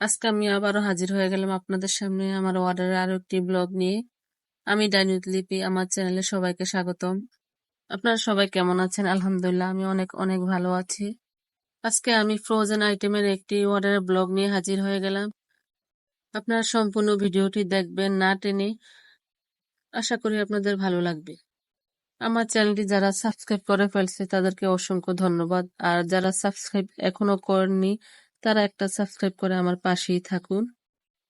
আজকে আমি আবারও হাজির হয়ে গেলাম আপনাদের সামনে আমার অর্ডারের আরও একটি ব্লগ নিয়ে। আমি ডাইনুত লিপি আমার চ্যানেলে সবাইকে স্বাগতম। আপনারা সবাই কেমন আছেন? আলহামদুলিল্লাহ, আমি অনেক অনেক ভালো আছি। আজকে আমি ফ্রোজেন আইটেমের একটি অর্ডারের ব্লগ নিয়ে হাজির হয়ে গেলাম। আপনারা সম্পূর্ণ ভিডিওটি দেখবেন না টেনে। আশা করি আপনাদের ভালো লাগবে। আমার চ্যানেলটি যারা সাবস্ক্রাইব করে ফেলছে, তাদেরকে অসংখ্য ধন্যবাদ। আর যারা সাবস্ক্রাইব এখনও করেননি তারা একটা সাবস্ক্রাইব করে আমার পাশেই থাকুন।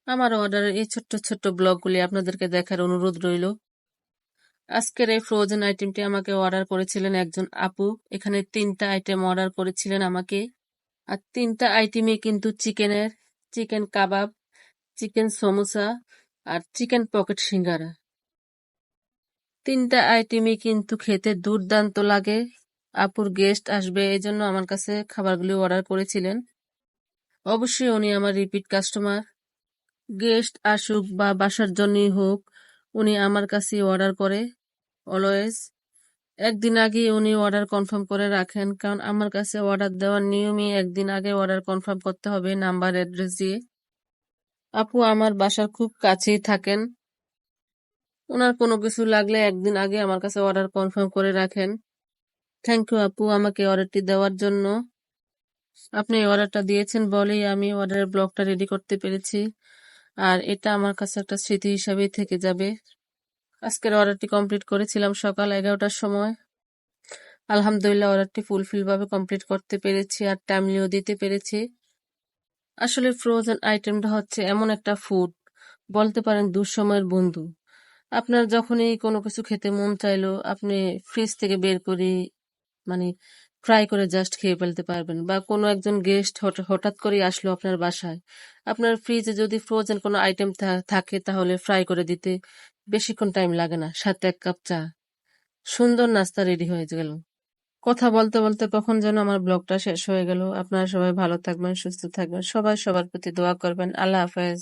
আমার অর্ডারের এই ছোট্ট ছোট্ট ব্লগগুলি আপনাদেরকে দেখার অনুরোধ রইল। আজকের এই ফ্রোজেন আইটেমটি আমাকে অর্ডার করেছিলেন একজন আপু। এখানে তিনটা আইটেম অর্ডার করেছিলেন আমাকে। আর তিনটা আইটেমই কিন্তু চিকেনের, চিকেন কাবাব, চিকেন সমোসা আর চিকেন পকেট সিঙ্গারা। তিনটা আইটেমই কিন্তু খেতে দুর্দান্ত লাগে। আপুর গেস্ট আসবে এই জন্য আমার কাছে খাবারগুলি অর্ডার করেছিলেন। অবশ্যই উনি আমার রিপিট কাস্টমার গেস্ট আসুক বা বাসার জন্যই হোক, উনি আমার কাছে অর্ডার করে অলওয়েজ একদিন আগে উনি অর্ডার কনফার্ম করে রাখেন, কারণ আমার কাছে অর্ডার দেওয়ার নিয়মই একদিন আগে অর্ডার কনফার্ম করতে হবে নাম্বার অ্যাড্রেস দিয়ে। আপু আমার বাসার খুব কাছেই থাকেন। ওনার কোনো কিছু লাগলে একদিন আগে আমার কাছে অর্ডার কনফার্ম করে রাখেন। থ্যাংক ইউ আপু, আমাকে অর্ডারটি দেওয়ার জন্য। আপনি অর্ডারটা দিয়েছেন বলেই আমি অর্ডারের ব্লগটা রেডি করতে পেরেছি। আর এটা আমার কাছে একটা স্মৃতি হিসাবেই থেকে যাবে। আজকের অর্ডারটি কমপ্লিট করেছিলাম সকাল এগারোটার সময়। আলহামদুলিল্লাহ অর্ডারটি ফুলফিলভাবে কমপ্লিট করতে পেরেছি আর টাইমলিও দিতে পেরেছি। আসলে ফ্রোজেন আইটেমটা হচ্ছে এমন একটা ফুড বলতে পারেন দুঃসময়ের বন্ধু। আপনার যখনই কোনো কিছু খেতে মন চাইলো, আপনি ফ্রিজ থেকে বের করে মানে ফ্রাই করে জাস্ট খেয়ে ফেলতে পারবেন বা কোনো একজন গেস্ট হঠাৎ করেই আসলো আপনার বাসায়। আপনার ফ্রিজে যদি ফ্রোজেন কোনো আইটেম থাকে তাহলে ফ্রাই করে দিতে বেশিক্ষণ টাইম লাগে না, সাথে এক কাপ চা। সুন্দর নাস্তা রেডি হয়ে গেল। কথা বলতে বলতে কখন যেন আমার ব্লগটা শেষ হয়ে গেল। আপনারা সবাই ভালো থাকবেন, সুস্থ থাকবেন, সবাই সবার প্রতি দোয়া করবেন। আল্লাহ হাফেজ।